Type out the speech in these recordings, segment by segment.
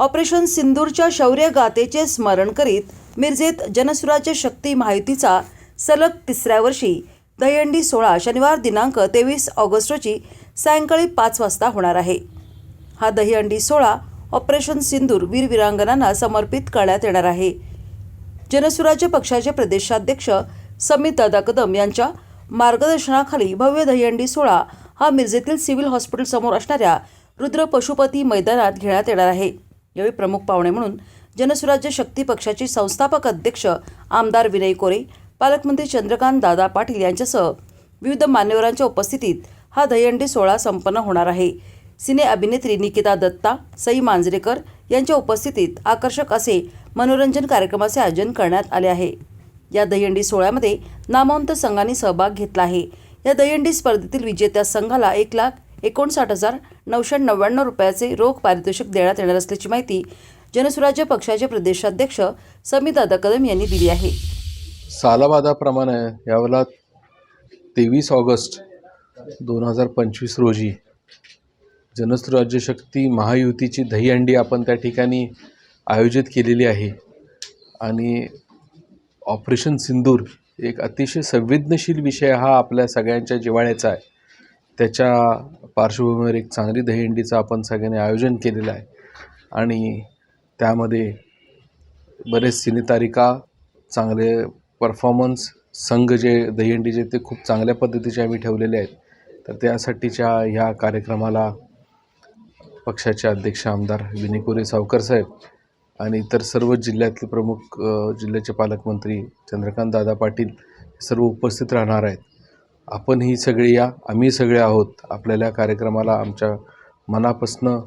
Operation सिंदूरच्या शौर्यगाथेचे स्मरण करीत मिरजेत जनसुराज्य शक्ती माहितीचा सलग तिसऱ्या वर्षी दहीहंडी सोहळा शनिवार दिनांक तेवीस ऑगस्ट रोजी सायंकाळी पाच वाजता होणार आहे. हा दहीहंडी सोहळा ऑपरेशन सिंदूर वीरविरांगणांना समर्पित करण्यात येणार आहे. जनसुराज्य पक्षाचे प्रदेशाध्यक्ष समित दादा कदम यांच्या मार्गदर्शनाखाली भव्य दहीहंडी सोहळा हा मिरजेतील सिव्हिल हॉस्पिटल समोर असणाऱ्या रुद्र पशुपती मैदानात घेण्यात येणार आहे. यावेळी प्रमुख पाहुणे म्हणून जनसुराज्य शक्ती पक्षाचे संस्थापक अध्यक्ष आमदार विनय कोरे पालकमंत्री चंद्रकांत दादा पाटील यांच्यासह विविध मान्यवरांच्या उपस्थितीत हा दहीहंडी सोहळा संपन्न होणार आहे. सिने अभिनेत्री निकिता दत्ता सई मांजरेकर यांच्या उपस्थितीत आकर्षक असे मनोरंजन कार्यक्रमाचे आयोजन करण्यात आले आहे. या दहीहंडी सोहळ्यामध्ये नामवंत संघांनी सहभाग घेतला आहे. या दहीहंडी स्पर्धेतील विजेत्या संघाला एक लाख एकोणसाठ हजार नऊशे नव्याण्णव रुपयाचे रोख पारितोषिक देण्यात येणार असल्याची माहिती जनसुराज्य पक्षाचे प्रदेशाध्यक्ष समीदादा कदम यांनी दिली आहे. सालाबादाप्रमाणे यावेळेला तेवीस ऑगस्ट दोन हजार पंचवीस रोजी जनसुराज्य शक्ती महायुतीची दहीहंडी आपण त्या ठिकाणी आयोजित केलेली आहे. आणि ऑपरेशन सिंदूर एक अतिशय संवेदनशील विषय हा आपल्या सगळ्यांच्या जिव्हाळ्याचा आहे. त्याच्या पार्श्वभूमीवर एक चांगली दहीहंडीचं आपण सगळ्यांनी आयोजन केलेलं आहे. आणि त्यामध्ये बरेच सिनेतारिका चांगले परफॉर्मन्स संघ जे दहीहंडीचे ते खूप चांगल्या पद्धतीचे आम्ही ठेवलेले आहेत. तर त्यासाठीच्या ह्या कार्यक्रमाला पक्षाचे अध्यक्ष आमदार विनय सावकर साहेब आणि इतर सर्व जिल्ह्यातले प्रमुख जिल्ह्याचे पालकमंत्री चंद्रकांत दादा पाटील सर्व उपस्थित राहणार आहेत. आपण ही सगळी या आम्ही सगळे आहोत आपल्याला या कार्यक्रमाला आमच्या मनापासनं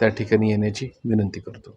त्या ठिकाणी येण्याची विनंती करतो.